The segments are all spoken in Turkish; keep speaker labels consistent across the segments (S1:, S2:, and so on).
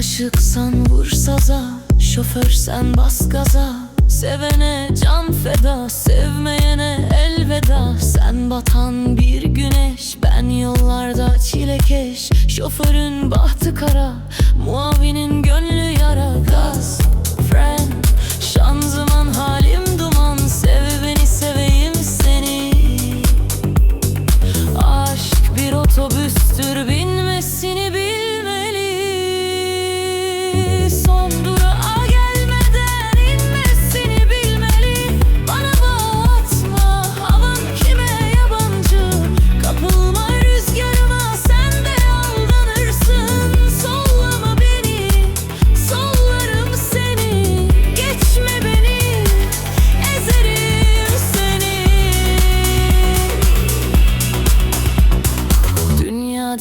S1: Aşıksan vur saza Şoför sen bas gaza. Sevene can feda Sevmeyene elveda. Sen batan bir güneş Ben yollarda çilekeş. Şoförün bahtı kara Muavinin gönlü yara. Gaz, fren, şanzıman halim duman. Sev beni seveyim seni. Aşk bir otobüstür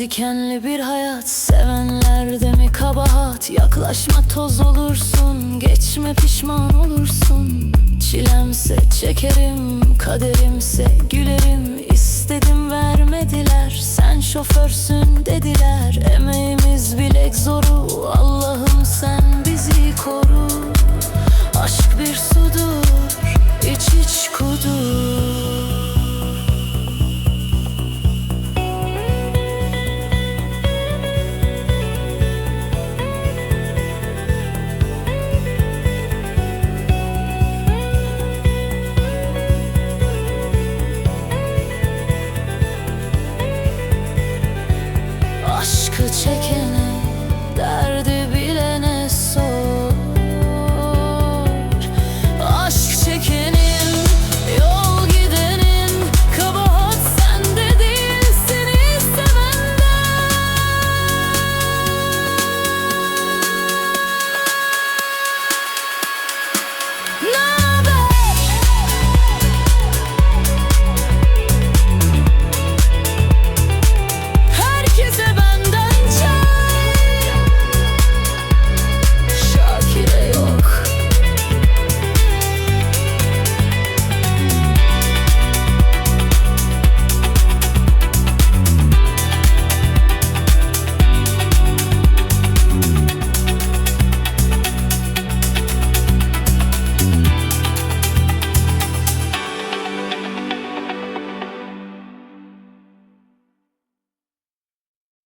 S1: dikenli bir hayat Sevenlerde mi kabahat? Yaklaşma toz olursun Geçme pişman olursun. Çilemse çekerim Kaderimse gülerim. İstedim vermediler Sen şoförsün dediler. Emeğimiz bilek zoru koru chicken